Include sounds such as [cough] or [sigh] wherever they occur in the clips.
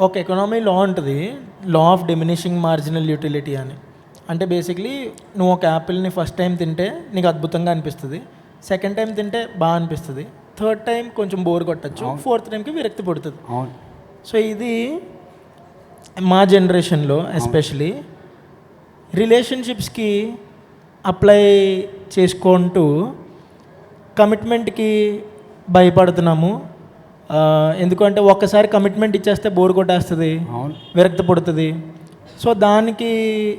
ఒక ఎకనామీ లా ఉంటుంది. Law of diminishing marginal utility అని. అంటే బేసిక్లీ నువ్వు ఒక యాపిల్ని ఫస్ట్ టైం తింటే నీకు అద్భుతంగా అనిపిస్తుంది. సెకండ్ టైం తింటే బాగా అనిపిస్తుంది. థర్డ్ టైం కొంచెం బోర్ కొట్టచ్చు. ఫోర్త్ టైంకి విరక్తి పుడుతుంది. సో ఇది మా జనరేషన్లో ఎస్పెషలీ రిలేషన్షిప్స్కి అప్లై చేసుకుంటూ కమిట్మెంట్కి భయపడుతున్నాము. ఎందుకంటే ఒక్కసారి కమిట్మెంట్ ఇచ్చేస్తే బోర్ కొట్టేస్తుంది అవును. విరక్తి పుడుతుంది. సో దానికి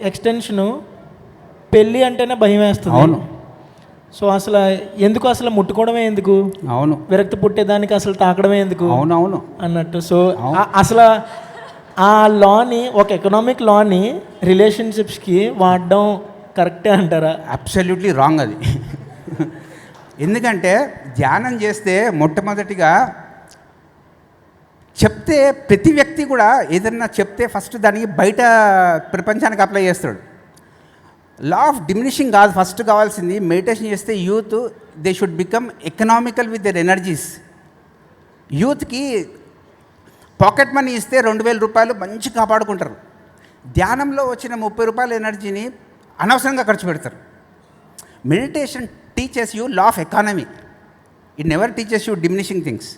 ఎక్స్టెన్షను పెళ్ళి అంటేనే భయం వేస్తుంది. అవును. సో అసలు ఎందుకు అసలు ముట్టుకోవడమే ఎందుకు? అవును. విరక్తి పుట్టేదానికి అసలు తాకడమే ఎందుకు? అవును అవును. అన్నట్టు. సో అసలు ఆ లాని ఒక ఎకనామిక్ లాని రిలేషన్షిప్స్కి వాడడం కరెక్టే అంటారా? అబ్సల్యూట్లీ రాంగ్ అది. [laughs] ఎందుకంటే ధ్యానం చేస్తే మొట్టమొదటిగా చెప్తే ప్రతి వ్యక్తి కూడా ఏదన్నా చెప్తే ఫస్ట్ దానికి బయట ప్రపంచానికి అప్లై చేస్తాడు. లా ఆఫ్ డిమినిషింగ్ కాదు ఫస్ట్ కావాల్సింది మెడిటేషన్ చేస్తే youth they should become economical with their energies యూత్కి పాకెట్ మనీ ఇస్తే రెండు వేల రూపాయలు మంచి కాపాడుకుంటారు. ధ్యానంలో వచ్చిన ముప్పై రూపాయల ఎనర్జీని అనవసరంగా ఖర్చు పెడతారు. Meditation teaches you law of economy it never teaches you diminishing things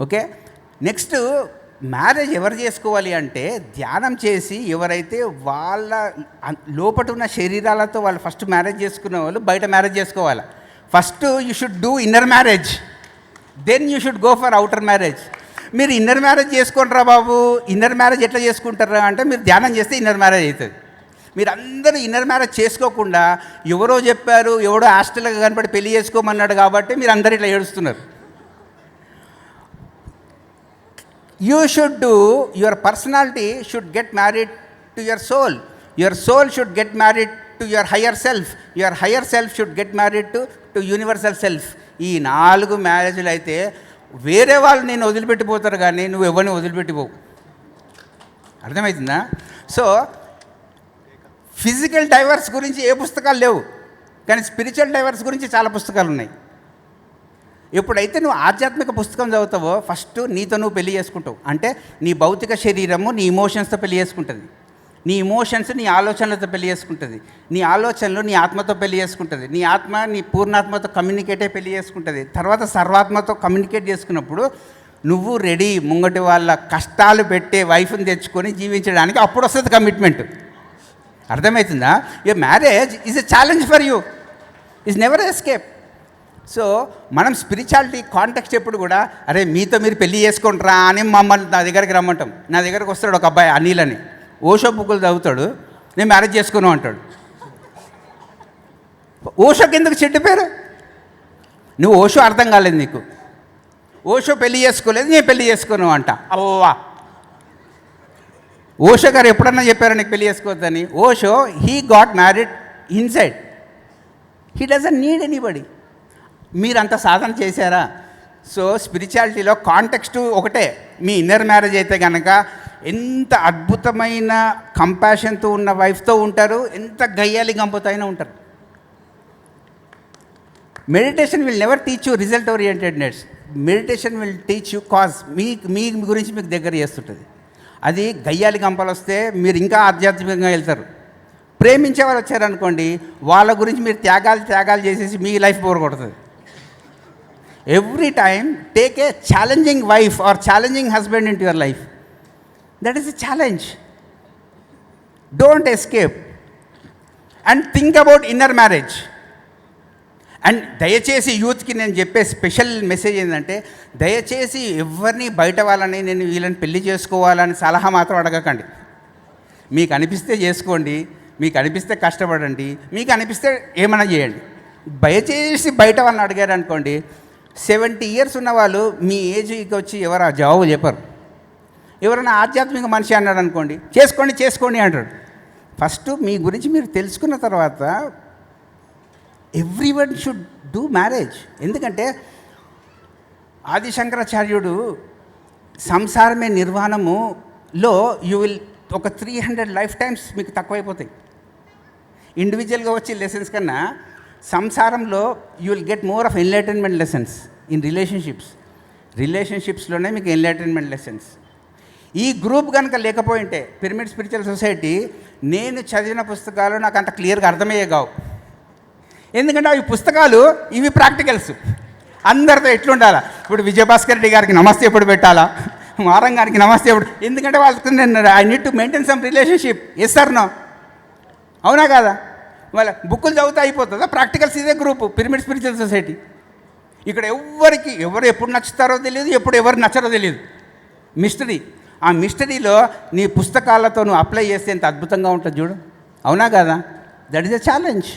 okay next marriage ఎవరు చేసుకోవాలి అంటే ధ్యానం చేసి ఎవరైతే వాళ్ళ లోపట ఉన్న శరీరాలతో వాళ్ళు ఫస్ట్ మ్యారేజ్ చేసుకునే వాళ్ళు బయట మ్యారేజ్ చేసుకోవాలి? First you should do inner marriage. Then you should go for outer marriage. మీరు ఇన్నర్ మ్యారేజ్ చేసుకుంటారా బాబు. ఇన్నర్ మ్యారేజ్ ఎట్లా చేసుకుంటారా అంటే మీరు ధ్యానం చేస్తే ఇన్నర్ మ్యారేజ్ అవుతుంది మీరు అందరూ ఇన్నర్ మ్యారేజ్ చేసుకోకుండా ఎవరో చెప్పారు ఎవడో హాస్టల్గా కనపడి పెళ్ళి చేసుకోమన్నాడు కాబట్టి మీరు అందరు ఇట్లా ఏడుస్తున్నారు. You should do your personality should get married to your soul your soul should get married to your higher self your higher self should get married to to universal self ఈ నాలుగు మ్యారేజ్లు అయితే వేరే వాళ్ళు నేను వదిలిపెట్టిపోతారు కానీ నువ్వు ఎవరిని వదిలిపెట్టిపోవు. అర్థమవుతుందా సో ఫిజికల్ డైవర్స్ గురించి ఏ పుస్తకాలు లేవు. కానీ స్పిరిచువల్ డైవర్స్ గురించి చాలా పుస్తకాలు ఉన్నాయి ఎప్పుడైతే నువ్వు ఆధ్యాత్మిక పుస్తకం చదువుతావో ఫస్ట్ నీతో నువ్వు పెళ్ళి చేసుకుంటావు. అంటే నీ భౌతిక శరీరము నీ ఇమోషన్స్తో పెళ్ళి చేసుకుంటుంది. నీ ఇమోషన్స్ నీ ఆలోచనలతో పెళ్ళి చేసుకుంటుంది. నీ ఆలోచనలు నీ ఆత్మతో పెళ్ళి చేసుకుంటుంది. నీ ఆత్మ నీ పూర్ణాత్మతో కమ్యూనికేటే పెళ్ళి చేసుకుంటుంది. తర్వాత సర్వాత్మతో కమ్యూనికేట్ చేసుకున్నప్పుడు నువ్వు రెడీ ముంగటి వాళ్ళ కష్టాలు పెట్టే వైఫ్ని తెచ్చుకొని జీవించడానికి అప్పుడు వస్తుంది కమిట్మెంట్ అర్థమవుతుందా? Your marriage is a challenge for you is never escape so మనం స్పిరిచువాలిటీ కాంటెక్స్ట్ ఎప్పుడు కూడా అరే మీతో మీరు పెళ్ళి చేసుకుంటారా అని మమ్మల్ని నా దగ్గరికి రమ్మంటాం. నా దగ్గరకు వస్తాడు ఒక అబ్బాయి అనిల్ అని ఓషో బుక్కులు చదువుతాడు నేను మ్యారేజ్ చేసుకున్నాం అంటాడు. ఓషోకి ఎందుకు చెడ్డ పేరు? నువ్వు ఓషో అర్థం కాలేదు నీకు. ఓషో పెళ్ళి చేసుకోలేదు నేను పెళ్ళి చేసుకున్నావు అంట. అవ్వా! ఓషో గారు ఎప్పుడన్నా చెప్పారా నీకు పెళ్ళి చేసుకోవద్దని? Osho he got married inside. He doesn't need anybody. మీరంత సాధన చేశారా? సో స్పిరిచువాలిటీలో కాంటెక్స్ట్ ఒకటే. మీ ఇన్నర్ మ్యారేజ్ అయితే కనుక ఎంత అద్భుతమైన కంపాషన్తో ఉన్న వైఫ్తో ఉంటారు ఎంత గయ్యాలి గంపతో అయినా ఉంటారు meditation will never teach you result orientedness meditation will teach you cause మీ మీ గురించి మీకు దగ్గర చేస్తుంటుంది. అది గయ్యాలి గంపలు వస్తే మీరు ఇంకా ఆధ్యాత్మికంగా వెళ్తారు. ప్రేమించే వాళ్ళు వచ్చారనుకోండి వాళ్ళ గురించి మీరు త్యాగాలు త్యాగాలు చేసేసి మీ life పోరగొడుతుంది every time take a challenging wife or challenging husband in your life that is a challenge don't escape and think about inner marriage and దయచేసి యూత్కి నేను చెప్పే స్పెషల్ మెసేజ్ ఏంటంటే దయచేసి ఎవరిని బయట వాళ్ళని నేను వీళ్ళని పెళ్ళి చేసుకోవాలని సలహా మాత్రం అడగకండి. మీకు అనిపిస్తే చేసుకోండి మీకు అనిపిస్తే కష్టపడండి మీకు అనిపిస్తే ఏమైనా చేయండి. దయచేసి బయట వాళ్ళని అడిగారు అనుకోండి సెవెంటీ ఇయర్స్ ఉన్న వాళ్ళు మీ ఏజ్కి వచ్చి ఎవరు ఆ జవాబు చెప్పరు. ఎవరైనా ఆధ్యాత్మిక మనిషి అన్నాడు అనుకోండి చేసుకోండి చేసుకోండి అంటాడు. ఫస్ట్ మీ గురించి మీరు తెలుసుకున్న తర్వాత everyone should do marriage. ఎందుకంటే ఆదిశంకరాచార్యుడు సంసారమే నిర్వాణములో యూ విల్ ఒక త్రీ హండ్రెడ్ లైఫ్ టైమ్స్ మీకు తక్కువైపోతాయి. ఇండివిజువల్గా వచ్చే లెసన్స్ కన్నా సంసారంలో you will get more of enlightenment lessons in relationships రిలేషన్షిప్స్లోనే మీకు ఎన్లైటన్మెంట్ లెసన్స్ ఈ గ్రూప్ కనుక లేకపోయింటే పిరమిడ్ స్పిరిచువల్ సొసైటీ నేను చదివిన పుస్తకాలు నాకు అంత క్లియర్గా అర్థమయ్యే కావు. ఎందుకంటే అవి పుస్తకాలు ఇవి ప్రాక్టికల్స్ అందరితో ఎట్లుండాలా? ఇప్పుడు విజయభాస్కర్ రెడ్డి గారికి నమస్తే ఎప్పుడు పెట్టాలా? మారం గారికి నమస్తే ఎప్పుడు? ఎందుకంటే వాళ్ళతో నేను I need to maintain some relationship yes sir no అవునా కాదా? వాళ్ళ బుక్కులు చదివితే అయిపోతుందా? ప్రాక్టికల్స్ ఇదే గ్రూప్ పిరమిడ్ స్పిరిచువల్ సొసైటీ ఇక్కడ ఎవరికి ఎవరు ఎప్పుడు నచ్చుతారో తెలియదు ఎప్పుడు ఎవరు నచ్చరో తెలియదు. మిస్టరీ ఆ మిస్టరీలో నీ పుస్తకాలతో నువ్వు అప్లై చేస్తే ఎంత అద్భుతంగా ఉంటుంది చూడు. అవునా కదా? That is a challenge